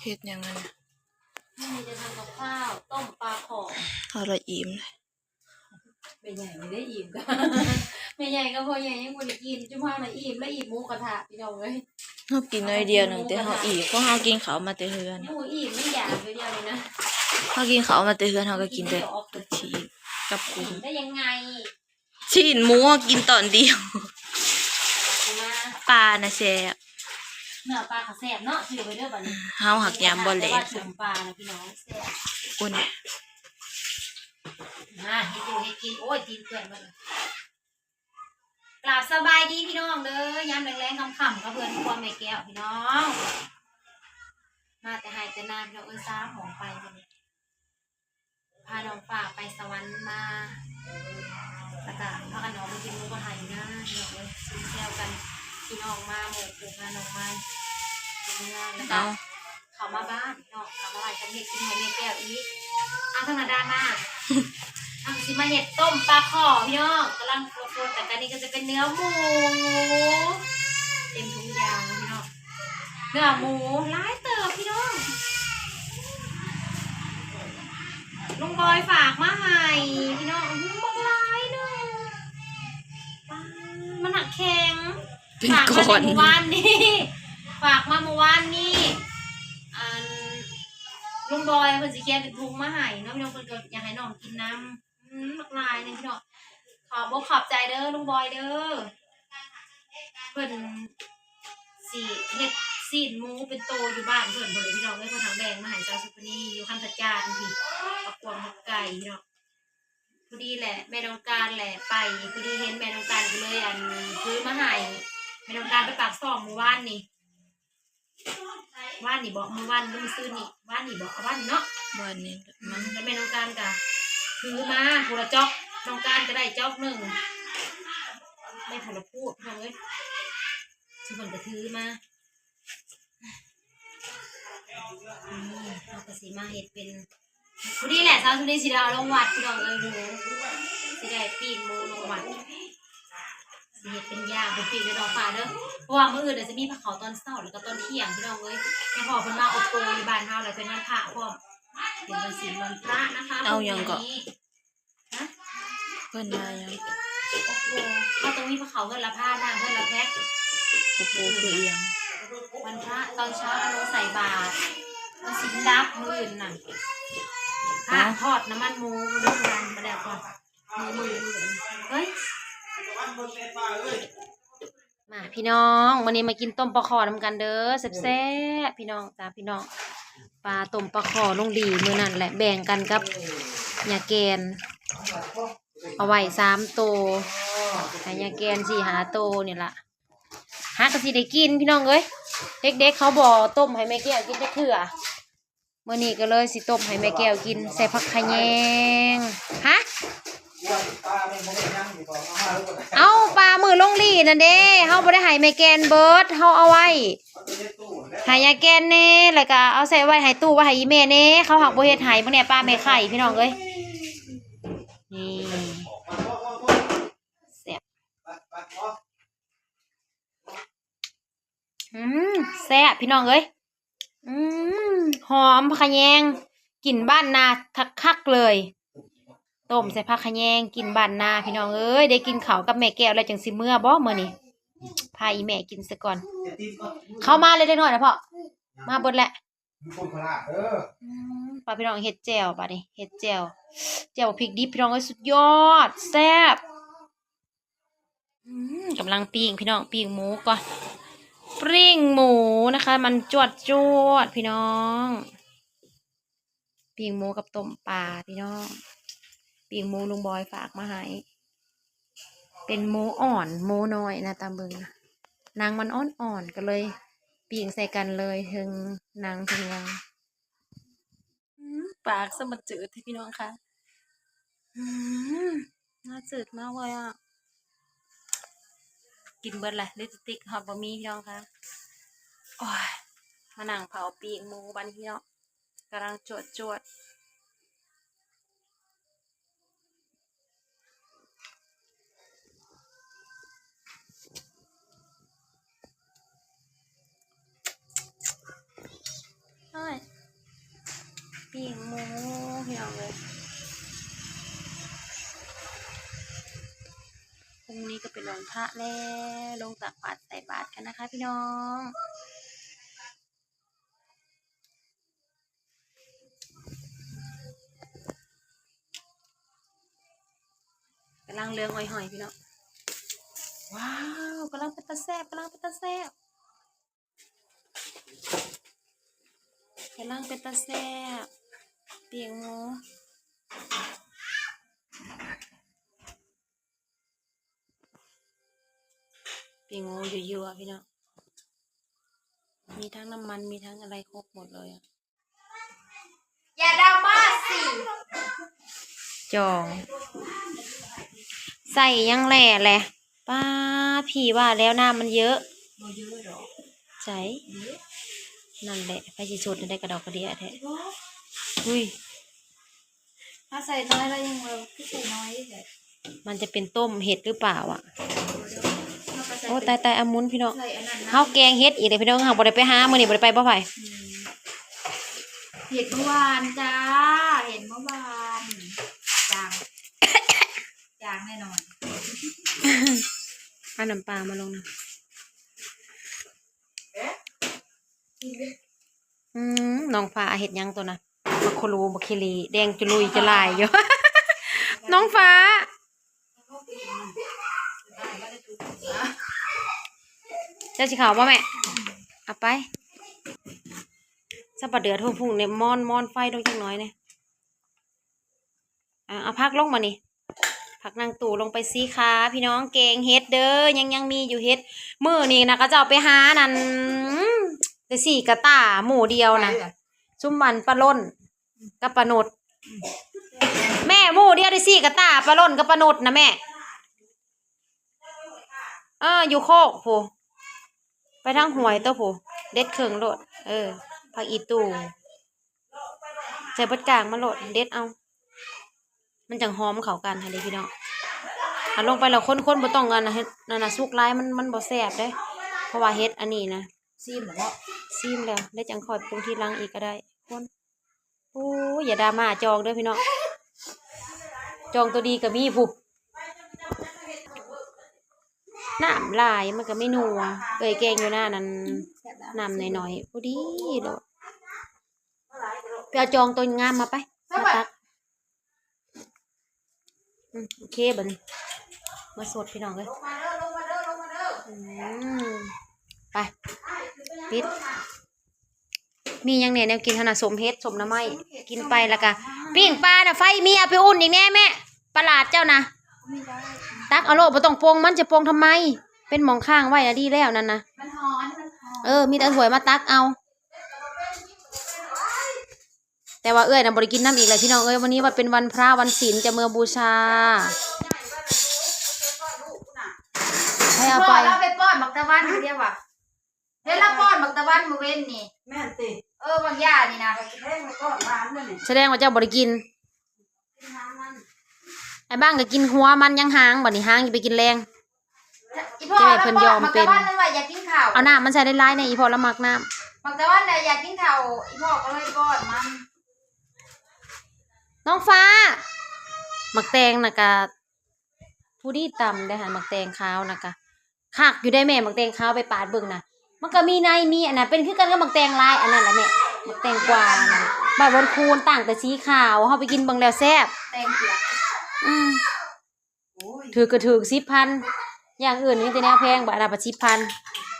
เฮ็ดหยังไงนะนี่จะทำกับข้าวต้มปลาขอเอาละอิ่มเลยไม่ใหญ่ไม่ได้อิ่มกันไม่ใหญ่ก็พอใหญ่ยังบ่ได้กินจุ่มห้าละอิ่มแล้วอิ่มหมูกระทะพี่น้องเอ้ยเฮากินน้อยเดียวหนึงแต่เฮาอิ่มเพราะเฮากินข้าวมาแต่เฮือนหมูอิ่มไม่อยากเลยเดียวเลยนะเฮากินข้าวมาแต่เฮือนเฮาก็กินแต่ตะชีกับกุ้งอิ่มได้ยังไงชิ้นหมูอะกินตอนเดียวเอามาปลาน่ะแซ่บ เนื้อปลาขาแซ่บเนาะถือไปเด้อบัดนี้เฮาหักยามบ่แลแต่ว่าจุ่มปลานะพี่น้องแซ่บอุ่นมาเฮ็ดอยู่เฮ็ดกินโอ้ยตีนเปื่อยหมดเลยกราบสบายดีพี่น้องเด้อยามแรงๆค่ำๆกับเพื่อนครัวแม่แก้วพี่น้อง มาแต่ให้แต่นานพี่น้องเอ้ยซ้าของไปวันนี้พาน้องฝากไปสวรรค์มาแล้วก็พากันน้องไปกินหมูกระทะอยู่นะพี่น้องเอ้ยซื้อแซวกันพี่น้องมาหมู่ปูพาน้องมากิน เนื้อแล้วก็เอาเขามาบ้านเนาะเขามาบ้านกันเห็ดกินให้แม่แก้วอีกเอาธรรมดามาทำสิมาเห็ดต้มปลาขอพี่น้องกำลังโฟดๆแต่กันนี้ก็จะเป็นเนื้อหมูเต็มทุกอย่างพี่น้องเนื้อหมูร้ายเติบพี่น้องลุงบอยฝากมาให้พี่น้องอื้อบังร้ายเด้อปลามันหนักแข็งเป็นฝากก้มาอนในหมู่บ้านนี่ ฝากมาเมื่อวานนี่อันลุงบอยเพิ่นสิเขียนเป็นทุงมาให้เนาะพี่น้องเพิ่นก็อยากให้น้องกินน้ำอืมมากลายนี่พี่น้องขอบอกขอบใจเด้อลุงบอยเด้อเพิ่นสิเฮ็ดซีนหมูเป็นโตอยู่บ้านเพิ่นเพิ่นเลยพี่น้องเอ้ยเพิ่นทางแดงมาให้เจ้าสุพนีอยู่คำตะจานพี่ประกวงหักไก่พี่น้องพอดีแหละแม่น้องการแหละไปพอดีเห็นแม่น้องการก็เลยอันซื้อมาให้ไม่ต้องการไปปากซองเมื่อวานนี่ ว่านนี่บอกเมื่อวานเมื่อซื้อนี่ว่านนี่บอกเอาว่านนี่เนาะบ้านนี้มัมันนแล้วไม่ต้องการกะถือมาผู้ละจอกต้องการก็ได้จอกหนึ่งไม่ผู้ละพูดพี่น้องเอ้ยทุกคนก็ถือมาอืมเอากระสีมาเห็ดเป็นพอดีแหละสาวสุนีสีดาวลงวัดพี่น้องเอ้ยหนูสีได้ปีกหมูลงวัด สิเฮ็ดเป็นย่างเป็นปีกในดอกฟ้าเด้อเพราะว่ามื้ออื่นเดี๋ยวจะมีผักเขาวตอนเช้าแล้วก็ตอนเที่ยงพี่น้องเอ้ยแม่พ่อเพิ่นมาอบโกอยู่บ้านเฮาแล้วเป็นวันพระพร้อมเป็นวันศีลวันพระนะคะเอาหยังก็พรุ่งนี้ฮะเพิ่นมายังอบโกเขาต้องมีผักเขาวเพิ่นละผ้าน้ำเพิ่นละแพ็ค โอ้โหคืออีหยังวันพระตอนเช้าเอาลงใส่บาตรวันศีลรับมื้ออื่นน่ะผ้าทอดน้ำมันหมูเรื่องงานมาแล้วก่อนมือมือมือเฮ้ย มาพี่น้องวันนี้มากินต้มปลาคอน้ำกันเด้อแซ่บๆพี่น้องจ้าพี่น้องปลาต้มปลาคอลงดีมือนั่นแหละแบ่งกันกับยาแกนเอาไว้สามโตวให้ยาแกนสี่หาโตวนี่ยละหากะสิได้กินพี่น้องเอ้ยเด็กๆเขาบอกต้มให้แม่แก้วกินได้เถื่อเมื่อนี้ก็เลยสิต้มให้แม่แก้วกินใส่ผักขะแยงฮะ เอาปลามือลงลีนั่นเด้เฮาบ่ได้ให้แม่แกนเบิดเฮาเอาไว้ห้ยายแกนแน่แล้วก็เอาใส่ไว้ให้ตู้ไว้ให้อีแม่แน่เขาหักบ่เฮ็ดให้บ่เนี่ยปลาแม่ไข่พี่น้องเอ้ยนี่แซ่บอืมแซ่บพี่น้องเอ้ยอืมหอมขะแยงกลิ่นบ้านนาคักๆเลย ต้มใส่ผักขะแยงกินบ้านนาพี่น้องเอ้ยได้กินเขาวกับแม่แก้วแล้วจังสิเมื่อบ่มื้อนี้พาอีแม่กินซะก่อน เข้ามาเลยเล็กน้อยนะพ่อมาเบดแหละคนพลาดเอออืมปลาพี่น้องเฮ็ดแจ่วปลานี่เฮ็ดแจ่วแจ่วพริกดิบพี่น้องเอ้ยสุดยอดแซ่บอืมกำลังปิ้งพี่น้องปิ้งหมูก่อนปิ้งหมูนะคะ มันจวดจวดพี่น้องปิ้งหมูกับต้มปลาพี่น้อง ปิ้งหมูลุงบอยฝากมาให้เป็นหมูอ่อนหมูน้อยนะตามเบิงนะนางมันอ่อนๆก็เลยปิ้งใส่กันเลยถึงนางถึงยังปากสมจืดที่พี่น้องค่ะอืมน่าจืดมากเลยอะกินเบิดแหละลิปสติกฮอตบะมี่พี่น้องค่ะโอ้ยมานั่งเผาปีกหมูบันพี่น้องกำลังจวดจวด ปิ้งหมูพี่น้องเลยพรุ่งนี้ก็เป็นวันพระแล้วลงตักบาตรใส่บาตรกันนะคะ พี่น้องกำลังเลืองหอยๆพี่น้องว้าวกำลังเป็นตาแซ่บกำลังเป็นตาแซ่บกำลังเป็นตาแซ่บ เปียงหมูเปียงหมูอยู่ๆอะพี่น้องมีทั้งน้ำมันมีทั้งอะไรครบหมดเลยอะอย่าดราม่าสิจอง ใส่ยังแหล่แหละป้าพี่ว่าแล้วน้ำมันเยอะบ่เยอะดอกใส่นั่นแหละไปสิสดได้กระดอกกระเดียแท้ อุ้ยถ้าใส่น้อยแล้วยังเร็วคือใส่น้อยเลยมันจะเป็นต้มเห็ดหรือเปล่าอะถ้าก็ใส่โอ้ตายตายอามุนพี่น้องใส่อันนั้นนะเฮาแกงเฮ็ดอีกเลยพี่น้องเฮาบ่ได้ไปหามื้อนี้บ่ได้ไปบ่ไผอืมเห็ดเมื่อวานจ้า เห็นเมื่อวานจาง จางแน่นอน เอาน้ำปลามาลงนะอืมน้องฟ้าเฮ็ดหยังตัวน่ะ บักโคลูบักเคลีแดงจุลุยจะลายอยู่ น้องฟ้า เจ้าสิขาวบ่แม่ เอาไปสับปะเดือทุ่งพุ่งเนี่ยมอนมอนไฟลงจังน้อยเนี่ยอะเอาพักลงมานี่ผักนางตู่ลงไปซีค้าพี่น้องเกงเฮ็ดเด้อยังยังมีอยู่เฮ็ดมื้อนี้นะก็จะเอาไปหานั่นแต่สี่กระตาหมูเดียวนะซุ่มมันปลาล่น กับปลาโนดแม่หมูเดียวได้สี่กระตาปลาล่นกับปลาโนดนะแม่ เอออยู่โคกผู้ไปทางหวยตัวผู้เด็ดเคิงโลด เออผักอีตู่ใส่เบดกลางมาโลดเด็ดเอา มันจังหอมเข้ากันค่ะเด้พี่น้องเอาลงไปแล้วคนๆบ่ต้องกันนะเฮ็ดนั่นน่ะสุกหลายมันมันบ่แซ่บเด้ เพราะว่าเฮ็ดอันนี้นะซีมหรอวะซีมแล้วได้จังค่อยปรุงทีหลังอีกก็ได้คน โอ้ยอย่าดราม่าจองเด้อพี่น้องจองตัวดีก็มีผู้น้ำลายมันก็ไม่นัวเอ้ยแกงอยู่หน้านั้นน้ำหน่อยๆพอดีโลดไปเอาจองตัวงามมาไปมาตักอืมโอเคบัดนมาสดพี่น้องเลยลงมาเด้อลงมาเด้อลงมาเด้ออืมไปปิด มีหยังเนี่ยแนวกินขนาดสมเฮ็ดสมน้ำไม้กินไปแล้วก็ปิ้งปลาน่ะไฟมีเอาไปอุ่นอีกแน่แม่ประหลาดเจ้านะไม่ได้ตักเอาโลดบ่ต้องโปรงมันจะโปรงทำไม เป็นหมองข้างไว้อะดีแล้วนั่นนะมันหอนมันหอนเออ มีแต่ถ้วยมาตักเอา แต่ว่าเอ้ยนะบริกินน้ำอีกเลยพี่น้องเอ้ยวันนี้ว่าเป็นวันพระวันศีลจะเมื่อบูชาให้เอาไปพ่เราไปป้อนบักตะวันเดียวว่ะเดี๋ยวเราป้อนบักตะวันมือเว้นนี่ แม่นติ เออบางย่านี่นะแห้งแล้วก็ร้านนั่นนี่แสดงว่าเจ้าบริกินไอ้บ้างก็กินหัวมันยังหางบ่นี่หางอย่าไปกินแรง อีพ่อเจ้าเราเพิ่นป้ยออนมบักเป็ตะนวันนั่นว่าอยากกินข้าวเอาหน้ามันใส่ได้ร้ายในอีพอละมักน้บักตะวันน่ะอยากกินข้าวอีพ่อก็เลยป้อนมันำน้องฟ้าหมักแตงนะกะผู้ดีตำได้หันหมักแตงขาวนะกะคักอยู่ได้แม่หมักแตงขาวไปปาดเบิ่งนะ มันก็มีในมีอันน่ะเป็นคือกันกับหมักแตงลายอันนั้นแหละแม่หมักแตงกวานะใบบนคูนต่างแต่สีขาวเฮาไปกินเบิ่งแล้วแซ่บแตงเปียกอืมโอ้ยถือก็ถือสิบพันอย่างอื่นนี่แต่แนวแพงบาทละสิบพันเ